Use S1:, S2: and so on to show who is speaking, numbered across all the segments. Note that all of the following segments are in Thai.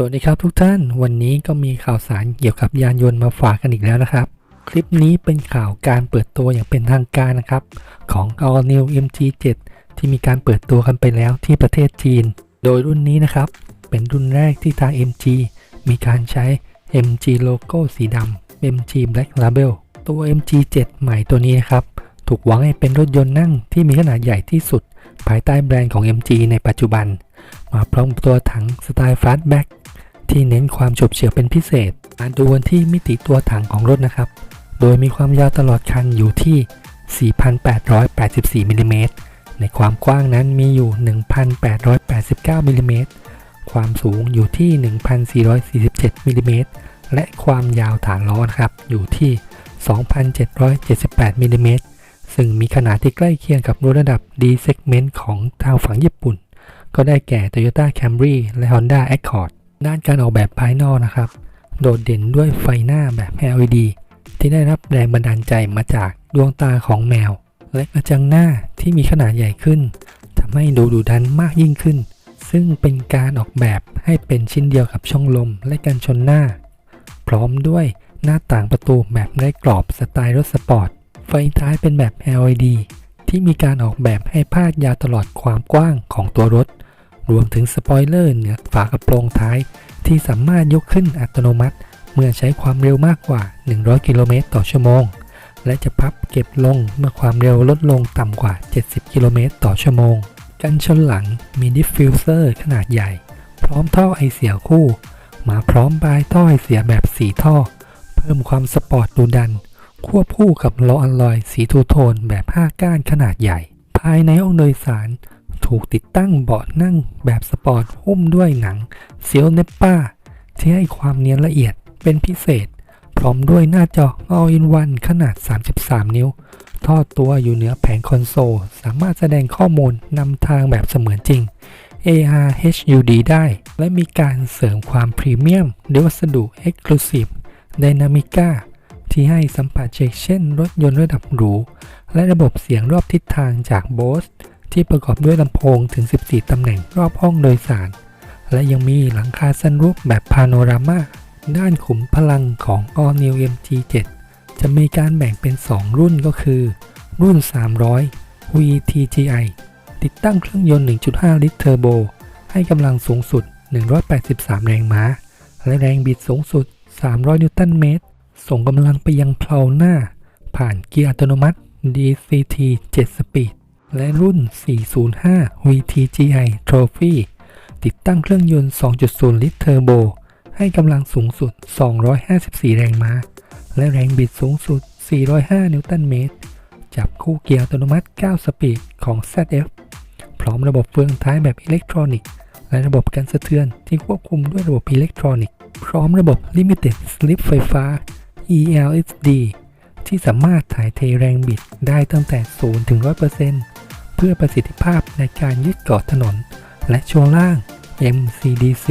S1: สวัสดีครับทุกท่าน วันนี้ก็มีข่าวสารเกี่ยวกับยานยนต์มาฝากกันอีกแล้วนะครับ คลิปนี้เป็นข่าวการเปิดตัวอย่างเป็นทางการนะครับ ของ All New MG7 ที่มีการเปิดตัวกันไปแล้วที่ประเทศจีน โดยรุ่นนี้นะครับ เป็นรุ่นแรกที่ทาง MG มีการใช้ MG โลโก้สีดำ MG Black Label ตัว MG7 ใหม่ตัวนี้นะครับ ถูกหวังให้เป็นรถยนต์นั่งที่มีขนาดใหญ่ที่สุด ภายใต้แบรนด์ของ MG ในปัจจุบัน มาพร้อมตัวถังสไตล์ฟาสต์แบ็ก ที่เน้นความฉบเฉี่ยวเป็นพิเศษมาดูกันที่มิติตัวถังของรถนะครับ โดยมีความยาวตลอดคันอยู่ที่ 4,884มิลลิเมตรในความกว้างนั้นมีอยู่ 1,889มิลลิเมตรความสูงอยู่ที่ 1,447มิลลิเมตรและความยาวฐานล้อนะครับอยู่ที่ 2,778มิลลิเมตรซึ่งมีขนาดที่ใกล้เคียงกับรถระดับ D segment ของทางฝั่งญี่ปุ่น ก็ได้แก่ Toyota Camry และ Honda Accord ด้านการออกแบบภายนอกนะครับ โดดเด่นด้วยไฟหน้าแบบ LED ที่ได้รับแรงบันดาลใจมาจากดวงตาของแมว และกระจังหน้าที่มีขนาดใหญ่ขึ้นทำให้ดูดุดันมากยิ่งขึ้น ซึ่งเป็นการออกแบบให้เป็นชิ้นเดียวกับช่องลมและกันชนหน้า พร้อมด้วยหน้าต่างประตูแบบไร้กรอบสไตล์รถสปอร์ต ไฟท้ายเป็นแบบ LED ที่มีการออกแบบให้พาดยาวตลอดความกว้างของตัวรถ รวมถึงสปอยเลอร์เหนือฝากระโปรงท้าย ที่สามารถยกขึ้นอัตโนมัติ เมื่อใช้ความเร็วมากกว่า 100 กิโลเมตรต่อชั่วโมง และจะพับเก็บลงเมื่อความเร็วลดลงต่ำกว่า 70 กิโลเมตรต่อชั่วโมง กันชนหลังมีดิฟฟิวเซอร์ขนาดใหญ่ พร้อมท่อไอเสียคู่ มาพร้อมปลายท่อไอเสียแบบสีท่อ เพิ่มความสปอร์ตดูดัน ควบคู่กับล้ออัลลอยสีทูโทนแบบ 5 ก้านขนาดใหญ่ ภายในห้องโดยสาร ถูกติดตั้งเบาะนั่งแบบสปอร์ตหุ้มด้วยหนังเซียลเนปป้าที่ให้ความเนียนละเอียดเป็นพิเศษ พร้อมด้วยหน้าจอ All in One ขนาด 33 นิ้ว ทอดตัวอยู่เหนือแผงคอนโซล สามารถแสดงข้อมูลนำทางแบบเสมือนจริง AR HUD ได้ และมีการเสริมความพรีเมียมด้วยวัสดุ Exclusive Dynamica ที่ให้สัมผัสเช่นรถยนต์ระดับหรู และระบบเสียงรอบทิศทางจาก Bose ที่ประกอบด้วยลำโพงถึง 14 ตำแหน่งรอบห้องโดยสาร และยังมีหลังคาซันรูฟแบบพาโนรามาด้านขุมพลังของ All New MG7 จะมีการแบ่งเป็น 2 รุ่นก็คือ รุ่น 300 VTGI ติดตั้งเครื่องยนต์ 1.5 ลิตรเทอร์โบ ให้กำลังสูงสุด 183 แรงม้า และแรงบิดสูงสุด 300 นิวตันเมตร ส่งกำลังไปยังเพลาหน้า ผ่านเกียร์อัตโนมัติ DCT 7 สปีด และรุ่น 405 VTGI Trophy ติดตั้งเครื่องยนต์ 2.0 ลิตรเทอร์โบ ให้กำลังสูงสุด 254 แรงม้า และแรงบิดสูงสุด 405 นิวตันเมตร จับคู่เกียร์อัตโนมัติ 9 สปีดของ ZF พร้อมระบบเฟืองท้ายแบบอิเล็กทรอนิกส์ และระบบกันสะเทือนที่ควบคุมด้วยระบบอิเล็กทรอนิกส์ พร้อมระบบ Limited Slip ไฟฟ้า ELSD ที่สามารถถ่ายเทแรงบิดได้ตั้งแต่ 0 ถึง 100% เพื่อประสิทธิภาพในการยึดเกาะถนน และช่วงล่าง MCDC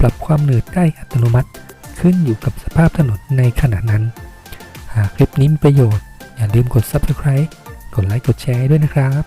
S1: ปรับความหนืดได้อัตโนมัติ ขึ้นอยู่กับสภาพถนนในขณะนั้น หากคลิปนี้มีประโยชน์ อย่าลืมกด Subscribe กดไลค์กดแชร์ด้วยนะครับ